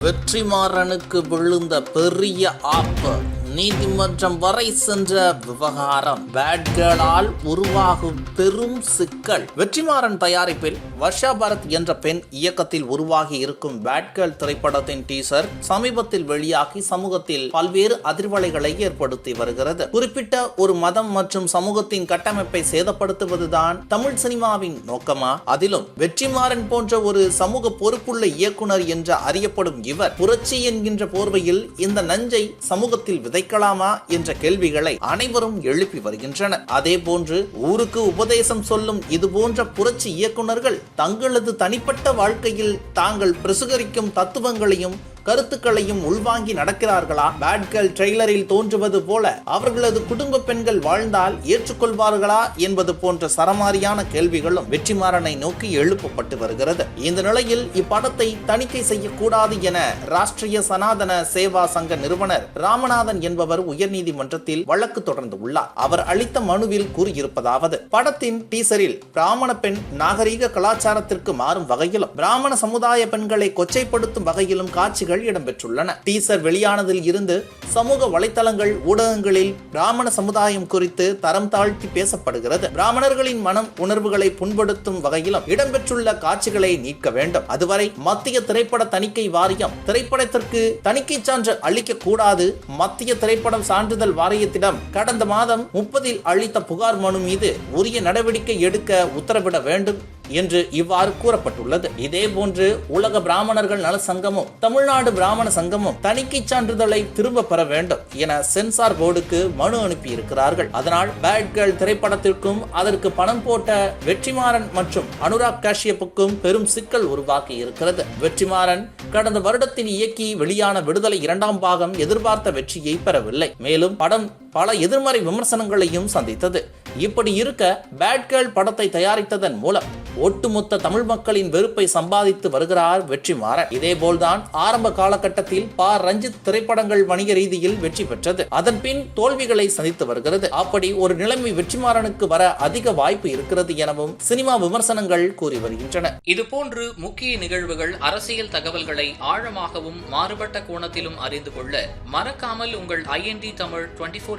வெற்றிமாறனுக்கு விழுந்த பெரிய ஆப்பு நீதிமன்றம் வரை சென்ற விவகாரம். பேட்கேர்ளால் உருவாகும் பெரும் சிக்கல். வெற்றிமாறன் தயாரிப்பில் வர்ஷா பரத் என்ற பெண் இயக்கத்தில் உருவாகி இருக்கும் பேட்கேர்ள் திரைப்படத்தின் டீசர் சமீபத்தில் வெளியாகி சமூகத்தில் பல்வேறு அதிர்வலைகளை ஏற்படுத்தி வருகிறது. குறிப்பிட்ட ஒரு மதம் மற்றும் சமூகத்தின் கட்டமைப்பை சேதப்படுத்துவதுதான் தமிழ் சினிமாவின் நோக்கமா? அதிலும் வெற்றிமாறன் போன்ற ஒரு சமூக பொறுப்புள்ள இயக்குனர் என்று அறியப்படும் இவர் புரட்சி என்கின்ற போர்வையில் இந்த நஞ்சை சமூகத்தில் கேட்கலாமா என்ற கேள்விகளை அனைவரும் எழுப்பி வருகின்றனர். அதே போன்று ஊருக்கு உபதேசம் சொல்லும் இது போன்ற புரட்சி இயக்குனர்கள் தங்களது தனிப்பட்ட வாழ்க்கையில் தாங்கள் பிரசுகரிக்கும் தத்துவங்களையும் கருத்துக்களையும் உள்வாங்கி நடக்கிறார்களா? பேட்கள் ட்ரெய்லரில் தோன்றுவது போல அவர்களது குடும்ப பெண்கள் வாழ்ந்தால் ஏற்றுக்கொள்வார்களா என்பது போன்ற சரமாரியான கேள்விகளும் வெற்றிமாறனை நோக்கி எழுப்பப்பட்டு வருகிறது. இந்த நிலையில் இப்படத்தை தணிக்கை செய்யக்கூடாது என ராஷ்டிரிய சனாதன சேவா சங்க நிறுவனர் ராமநாதன் என்பவர் உயர்நீதிமன்றத்தில் வழக்கு தொடர்ந்து உள்ளார். அவர் அளித்த மனுவில் கூறியிருப்பதாவது படத்தின் டீசரில் பிராமண பெண் நாகரீக கலாச்சாரத்திற்கு மாறும் வகையிலும் பிராமண சமுதாய பெண்களை கொச்சைப்படுத்தும் வகையிலும் காட்சிகள் இடம்பெற்றுள்ளன டீசர் வெளியானதில் இருந்து சமூக வலைதளங்கள் ஊடகங்களில் பிராமண சமுதாயம் குறித்து தரம் தாழ்த்தி பேசப்படுகிறது. பிராமணர்களின் மனம் உணர்வுகளை புண்படுத்தும் வகையிலும் இடம்பெற்றுள்ள காட்சிகளை நீக்க வேண்டும். அதுவரை மத்திய திரைப்பட தணிக்கை வாரியம் திரைப்படத்திற்கு தணிக்கை சான்று அளிக்க கூடாது. மத்திய திரைப்படம் சான்றிதழ் வாரியத்திடம் கடந்த மாதம் முப்பதில் அளித்த புகார் மனு மீது உரிய நடவடிக்கை எடுக்க உத்தரவிட வேண்டும். என்று இவ்வாறு கூறப்பட்டுள்ளது. இதே போன்று உலக பிராமணர்கள் நல சங்கமும் தமிழ்நாடு பிராமண சங்கமும் தணிக்கை சான்றிதழை திரும்ப பெற வேண்டும் என சென்சார் போர்டுக்கு மனு அனுப்பி இருக்கிறார்கள் அதனால் பேட் கேர்ள் திரைப்படத்திற்கும் அதற்கு பணம் போட்ட வெற்றிமாறன் மற்றும் அனுராக் காஷ்யப்புக்கும் பெரும் சிக்கல் உருவாக்கி இருக்கிறது. வெற்றிமாறன் கடந்த வருடத்தின் இயக்கி வெளியான விடுதலை இரண்டாம் பாகம் எதிர்பார்த்த வெற்றியை பெறவில்லை. மேலும் படம் பல எதிர்மறை விமர்சனங்களையும் சந்தித்தது. இப்படி இருக்க பேட் கேர்ள் படத்தை தயாரித்ததன் மூலம் ஒட்டுமொத்த தமிழ் மக்களின் வெறுப்பை சம்பாதித்து வருகிறார் வெற்றிமாறன். இதேபோல்தான் ஆரம்ப காலகட்டத்தில் ப. ரஞ்சித் திரைப்படங்கள் வணிக ரீதியில் வெற்றி பெற்றது. அதன் பின் தோல்விகளை சந்தித்து வருகிறது. அப்படி ஒரு நிலைமை வெற்றிமாறனுக்கு வர அதிக வாய்ப்பு இருக்கிறது எனவும் சினிமா விமர்சனங்கள் கூறி வருகின்றன. இதுபோன்று முக்கிய நிகழ்வுகள் அரசியல் தகவல்களை ஆழமாகவும் மாறுபட்ட கோணத்திலும் அறிந்து கொள்ள மறக்காமல் உங்கள் INT Tamil twenty four